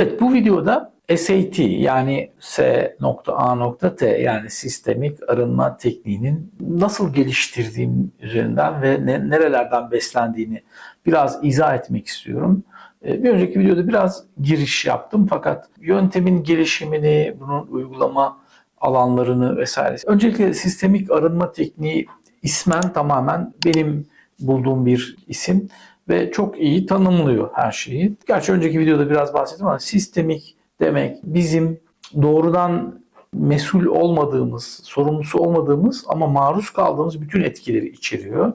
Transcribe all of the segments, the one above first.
Evet bu videoda SAT yani S.A.T yani sistemik arınma tekniğinin nasıl geliştirdiğim üzerinden ve ne- nerelerden beslendiğini biraz izah etmek istiyorum. Ee, Bir önceki videoda biraz giriş yaptım fakat yöntemin gelişimini, bunun uygulama alanlarını vesaire. Öncelikle sistemik arınma tekniği ismen tamamen benim bulduğum bir isim ve çok iyi tanımlıyor her şeyi. Gerçi önceki videoda biraz bahsettim ama sistemik demek bizim doğrudan mesul olmadığımız, sorumlusu olmadığımız ama maruz kaldığımız bütün etkileri içeriyor.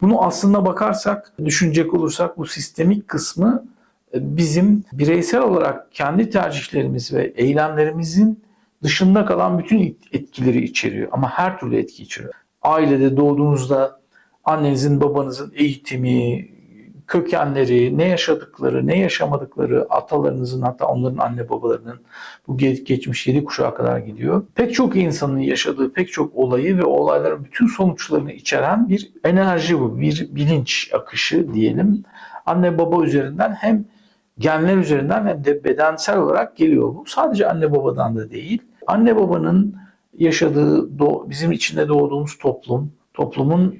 Bunu aslında bakarsak, düşünecek olursak bu sistemik kısmı e, bizim bireysel olarak kendi tercihlerimiz ve eylemlerimizin dışında kalan bütün etkileri içeriyor. Ama her türlü etki içeriyor. Ailede doğduğunuzda annenizin, babanızın eğitimi, kökenleri, ne yaşadıkları, ne yaşamadıkları, atalarınızın hatta onların anne babalarının bu ge- geçmiş yedi kuşağa kadar gidiyor. Pek çok insanın yaşadığı pek çok olayı ve olayların bütün sonuçlarını içeren bir enerji bu, bir bilinç akışı diyelim. Anne baba üzerinden hem genler üzerinden hem de bedensel olarak geliyor bu. Sadece anne babadan da değil. Anne babanın yaşadığı, bizim içinde doğduğumuz toplum, toplumun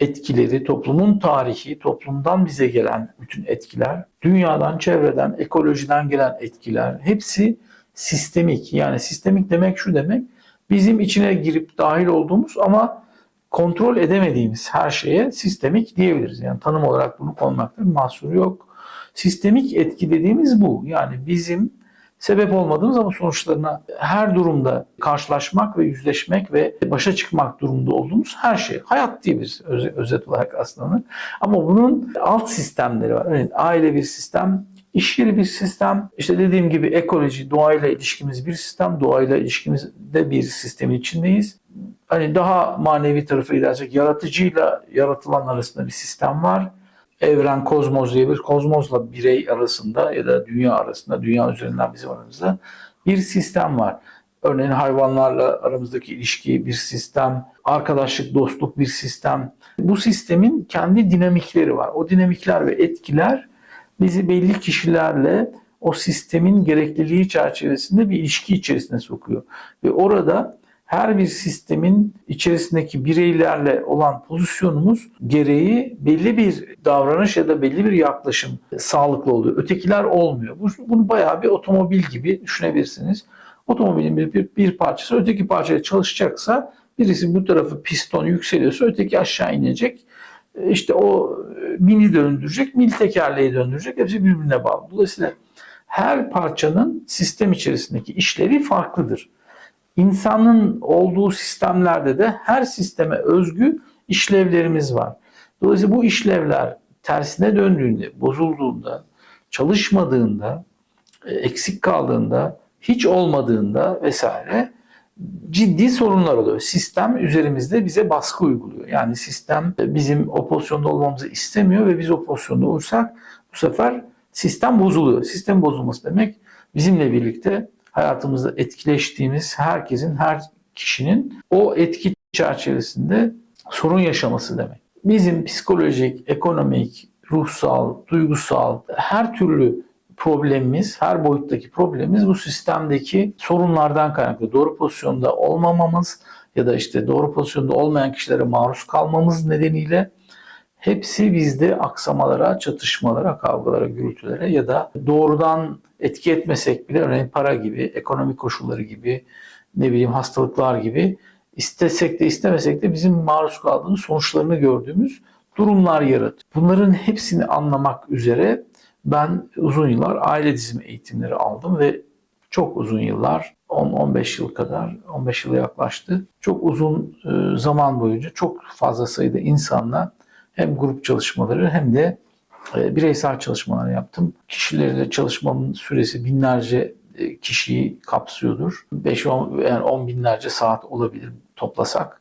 etkileri, toplumun tarihi, toplumdan bize gelen bütün etkiler, dünyadan, çevreden, ekolojiden gelen etkiler hepsi sistemik. Yani sistemik demek şu demek, bizim içine girip dahil olduğumuz ama kontrol edemediğimiz her şeye sistemik diyebiliriz. Yani tanım olarak bunu konmakta bir mahsur yok. Sistemik etki dediğimiz bu. Yani bizim sebep olmadığımız ama sonuçlarına her durumda karşılaşmak ve yüzleşmek ve başa çıkmak durumunda olduğumuz her şey. Hayat diyebiliriz öz- özet olarak aslında. Ama bunun alt sistemleri var. Örneğin aile bir sistem, iş yeri bir sistem, işte dediğim gibi ekoloji, doğayla ilişkimiz bir sistem, doğayla ilişkimiz de bir sistemin içindeyiz. Hani daha manevi tarafa gidersek yaratıcıyla yaratılan arasında bir sistem var evren kozmos diye bir kozmosla birey arasında ya da dünya arasında, dünya üzerinden bizim aramızda bir sistem var. Örneğin hayvanlarla aramızdaki ilişki bir sistem, arkadaşlık, dostluk bir sistem. Bu sistemin kendi dinamikleri var. O dinamikler ve etkiler bizi belli kişilerle o sistemin gerekliliği çerçevesinde bir ilişki içerisine sokuyor. Ve orada her bir sistemin içerisindeki bireylerle olan pozisyonumuz gereği belli bir davranış ya da belli bir yaklaşım sağlıklı oluyor. Ötekiler olmuyor. Bu- Bunu bayağı bir otomobil gibi düşünebilirsiniz. Otomobilin bir, bir, bir parçası öteki parçayla çalışacaksa birisi bu tarafı piston yükseliyorsa öteki aşağı inecek. E, İşte o e, mini döndürecek, mil tekerleği döndürecek. Hepsi birbirine bağlı. Dolayısıyla her parçanın sistem içerisindeki işlevi farklıdır. İnsanın olduğu sistemlerde de her sisteme özgü işlevlerimiz var. Dolayısıyla bu işlevler tersine döndüğünde, bozulduğunda, çalışmadığında, e, eksik kaldığında, hiç olmadığında vesaire ciddi sorunlar oluyor. Sistem üzerimizde bize baskı uyguluyor. Yani sistem bizim o pozisyonda olmamızı istemiyor ve biz o pozisyonda olursak bu sefer sistem bozuluyor. Sistem bozulması demek bizimle birlikte hayatımızda etkileştiğimiz herkesin, her kişinin o etki çerçevesinde sorun yaşaması demek. Bizim psikolojik, ekonomik, ruhsal, duygusal her türlü problemimiz, her boyuttaki problemimiz bu sistemdeki sorunlardan kaynaklı. Doğru pozisyonda olmamamız ya da işte doğru pozisyonda olmayan kişilere maruz kalmamız nedeniyle hepsi bizde aksamalara, çatışmalara, kavgalara, gürültülere ya da doğrudan etki etmesek bile örneğin para gibi, ekonomik koşulları gibi, ne bileyim hastalıklar gibi istesek de istemesek de bizim maruz kaldığımız sonuçlarını gördüğümüz durumlar yaratıyor. Bunların hepsini anlamak üzere ben uzun yıllar aile dizimi eğitimleri aldım ve çok uzun yıllar 10-15 yıl kadar 15 yıla yaklaştı. Çok uzun e, zaman boyunca çok fazla sayıda insanla hem grup çalışmaları hem de e, bireysel çalışmalar yaptım. Kişilerle çalışmamın süresi binlerce e, kişiyi kapsıyordur. 5-10 yani 10 binlerce saat olabilir toplasak.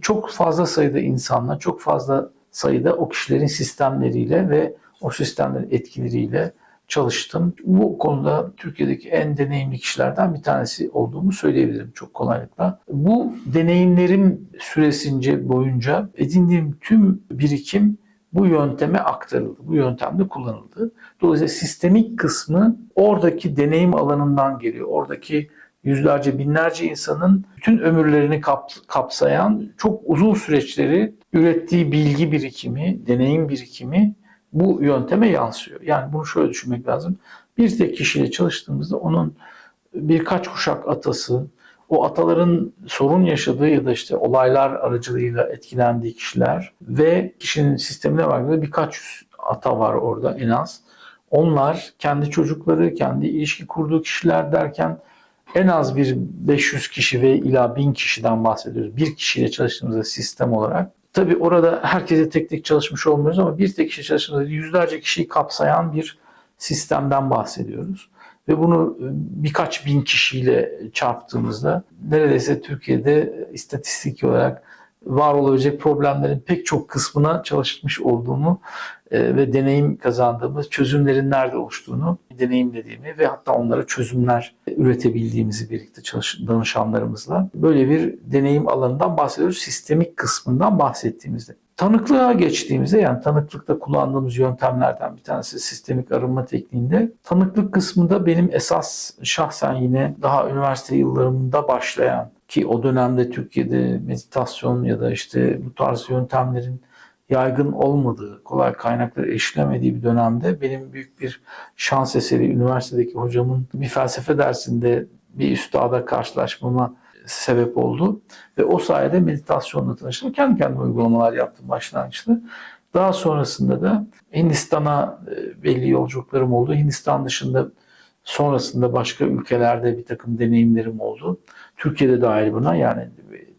Çok fazla sayıda insanla, çok fazla sayıda o kişilerin sistemleriyle ve o sistemlerin etkileriyle çalıştım. Bu konuda Türkiye'deki en deneyimli kişilerden bir tanesi olduğumu söyleyebilirim çok kolaylıkla. Bu deneyimlerim süresince boyunca edindiğim tüm birikim bu yönteme aktarıldı. Bu yöntemde kullanıldı. Dolayısıyla sistemik kısmı oradaki deneyim alanından geliyor. Oradaki yüzlerce, binlerce insanın bütün ömürlerini kap- kapsayan çok uzun süreçleri ürettiği bilgi birikimi, deneyim birikimi bu yönteme yansıyor. Yani bunu şöyle düşünmek lazım. Bir tek kişiyle çalıştığımızda onun birkaç kuşak atası, o ataların sorun yaşadığı ya da işte olaylar aracılığıyla etkilendiği kişiler ve kişinin sistemine baktığında birkaç yüz ata var orada en az. Onlar kendi çocukları, kendi ilişki kurduğu kişiler derken en az bir 500 kişi ve ila 1000 kişiden bahsediyoruz. Bir kişiyle çalıştığımızda sistem olarak. Tabii orada herkese tek tek çalışmış olmuyoruz ama bir tek kişi çalıştığımızda yüzlerce kişiyi kapsayan bir sistemden bahsediyoruz. Ve bunu e, birkaç bin kişiyle çarptığımızda neredeyse Türkiye'de istatistik olarak var olabilecek problemlerin pek çok kısmına çalışmış olduğumu ve deneyim kazandığımız, çözümlerin nerede oluştuğunu deneyimlediğimi ve hatta onlara çözümler üretebildiğimizi birlikte çalış danışanlarımızla böyle bir deneyim alanından bahsediyoruz. Sistemik kısmından bahsettiğimizde. Tanıklığa geçtiğimizde yani tanıklıkta kullandığımız yöntemlerden bir tanesi sistemik arınma tekniğinde. Tanıklık kısmında benim esas şahsen yine daha üniversite yıllarımda başlayan ki o dönemde Türkiye'de meditasyon ya da işte bu tarz yöntemlerin yaygın olmadığı, kolay kaynakları eşlemediği bir dönemde benim büyük bir şans eseri üniversitedeki hocamın bir felsefe dersinde bir üstada karşılaşmama sebep oldu. Ve o sayede meditasyonla tanıştım. Kendi kendime uygulamalar yaptım başlangıçta. Daha sonrasında da Hindistan'a e, belli yolculuklarım oldu. Hindistan dışında sonrasında başka ülkelerde bir takım deneyimlerim oldu. Türkiye'de dahil buna yani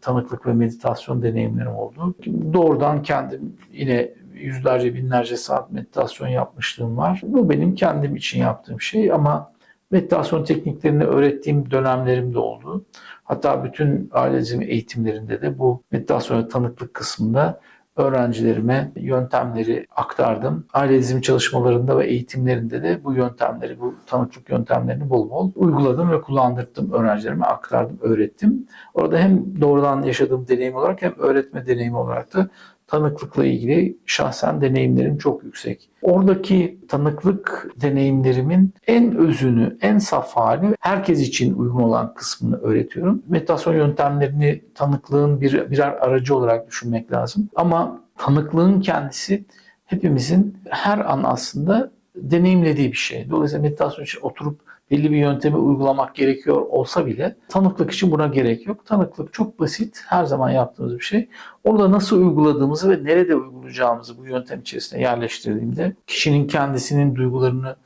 tanıklık ve meditasyon deneyimlerim oldu. Doğrudan kendim yine yüzlerce binlerce saat meditasyon yapmışlığım var. Bu benim kendim için yaptığım şey ama meditasyon tekniklerini öğrettiğim dönemlerim de oldu. Hatta bütün ailezim eğitimlerinde de bu meditasyon ve tanıklık kısmında öğrencilerime yöntemleri aktardım. Ailezim çalışmalarında ve eğitimlerinde de bu yöntemleri, bu tanıklık yöntemlerini bol bol uyguladım ve kullandırdım öğrencilerime, aktardım, öğrettim. Orada hem doğrudan yaşadığım deneyim olarak hem öğretme deneyimi olarak da tanıklıkla ilgili şahsen deneyimlerim çok yüksek. Oradaki tanıklık deneyimlerimin en özünü, en saf hali herkes için uygun olan kısmını öğretiyorum. Meditasyon yöntemlerini tanıklığın bir, birer aracı olarak düşünmek lazım. Ama tanıklığın kendisi hepimizin her an aslında deneyimlediği bir şey. Dolayısıyla meditasyon için oturup belli bir yöntemi uygulamak gerekiyor olsa bile tanıklık için buna gerek yok. Tanıklık çok basit, her zaman yaptığımız bir şey. Orada nasıl uyguladığımızı ve nerede uygulayacağımızı bu yöntem içerisine yerleştirdiğimde kişinin kendisinin duygularını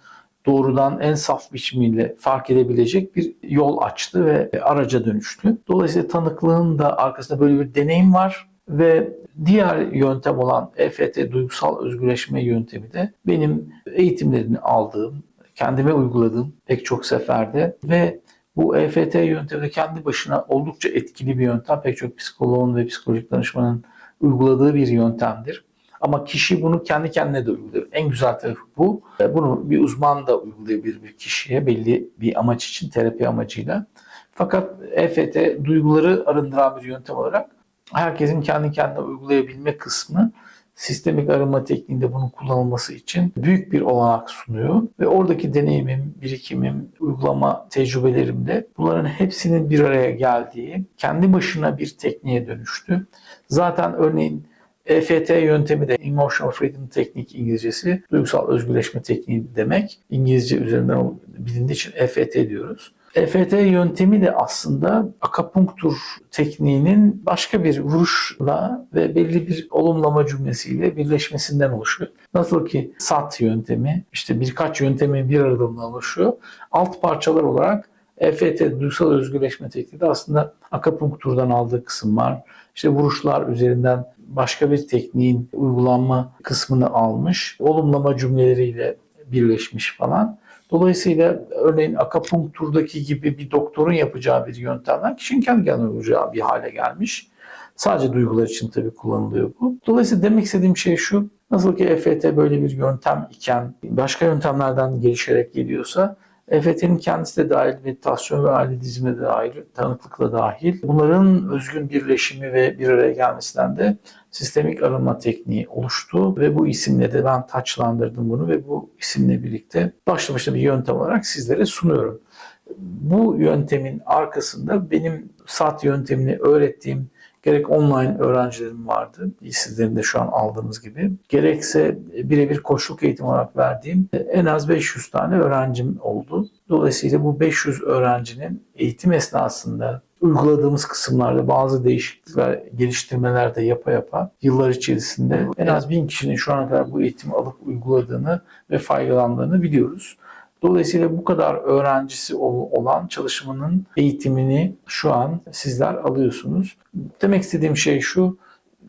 doğrudan en saf biçimiyle fark edebilecek bir yol açtı ve araca dönüştü. Dolayısıyla tanıklığın da arkasında böyle bir deneyim var ve diğer yöntem olan EFT duygusal özgürleşme yöntemi de benim eğitimlerini aldığım, kendime uyguladığım pek çok seferde ve bu EFT yöntemi de kendi başına oldukça etkili bir yöntem. Pek çok psikoloğun ve psikolojik danışmanın uyguladığı bir yöntemdir. Ama kişi bunu kendi kendine de uyguluyor. En güzel tarafı bu. Bunu bir uzman da uygulayabilir bir kişiye belli bir amaç için, terapi amacıyla. Fakat EFT duyguları arındıran bir yöntem olarak herkesin kendi kendine uygulayabilme kısmı sistemik arınma tekniğinde bunun kullanılması için büyük bir olanak sunuyor. Ve oradaki deneyimim, birikimim, uygulama tecrübelerimde bunların hepsinin bir araya geldiği kendi başına bir tekniğe dönüştü. Zaten örneğin EFT yöntemi de Emotional Freedom Teknik İngilizcesi, duygusal özgürleşme tekniği demek. İngilizce üzerinden bilindiği için EFT diyoruz. EFT yöntemi de aslında akapunktur tekniğinin başka bir vuruşla ve belli bir olumlama cümlesiyle birleşmesinden oluşuyor. Nasıl ki SAT yöntemi işte birkaç yöntemin bir aradan oluşuyor. Alt parçalar olarak EFT duygusal özgürleşme tekniği de aslında akapunkturdan aldığı kısım var. İşte vuruşlar üzerinden başka bir tekniğin uygulanma kısmını almış. Olumlama cümleleriyle birleşmiş falan. Dolayısıyla örneğin akapunkturdaki gibi bir doktorun yapacağı bir yöntemden kişinin kendi kendine uygulayacağı bir hale gelmiş. Sadece duygular için tabii kullanılıyor bu. Dolayısıyla demek istediğim şey şu. Nasıl ki EFT böyle bir yöntem iken başka yöntemlerden gelişerek geliyorsa EFT'nin kendisi de dahil, meditasyon ve aile dizimi de dahil, tanıklık da dahil. Bunların özgün birleşimi ve bir araya gelmesinden de sistemik arınma tekniği oluştu ve bu isimle de ben taçlandırdım bunu ve bu isimle birlikte başlı bir yöntem olarak sizlere sunuyorum. Bu yöntemin arkasında benim SAT yöntemini öğrettiğim gerek online öğrencilerim vardı, sizlerin de şu an aldığınız gibi, gerekse birebir koçluk eğitim olarak verdiğim en az 500 tane öğrencim oldu. Dolayısıyla bu 500 öğrencinin eğitim esnasında uyguladığımız kısımlarda bazı değişiklikler, geliştirmeler de yapa yapa yıllar içerisinde en az 1000 kişinin şu ana kadar bu eğitimi alıp uyguladığını ve faydalandığını biliyoruz. Dolayısıyla bu kadar öğrencisi ol- olan çalışmanın eğitimini şu an sizler alıyorsunuz. Demek istediğim şey şu,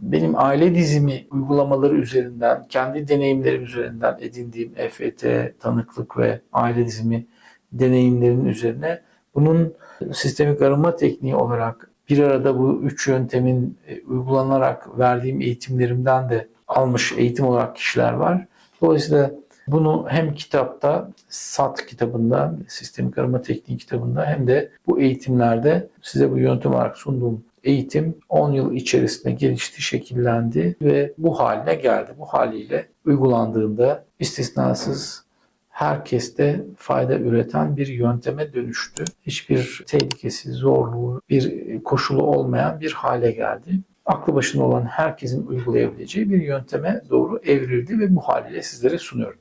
benim aile dizimi uygulamaları üzerinden, kendi deneyimlerim üzerinden edindiğim EFT, tanıklık ve aile dizimi deneyimlerinin üzerine bunun sistemik arınma tekniği olarak bir arada bu üç yöntemin e, uygulanarak verdiğim eğitimlerimden de almış eğitim olarak kişiler var. Dolayısıyla bunu hem kitapta, SAT kitabında, sistemik arınma tekniği kitabında hem de bu eğitimlerde size bu yöntem olarak sunduğum eğitim 10 yıl içerisinde gelişti, şekillendi ve bu haline geldi. Bu haliyle uygulandığında istisnasız herkeste fayda üreten bir yönteme dönüştü. Hiçbir tehlikesi, zorluğu, bir koşulu olmayan bir hale geldi. Aklı başında olan herkesin uygulayabileceği bir yönteme doğru evrildi ve bu haliyle sizlere sunuyorum.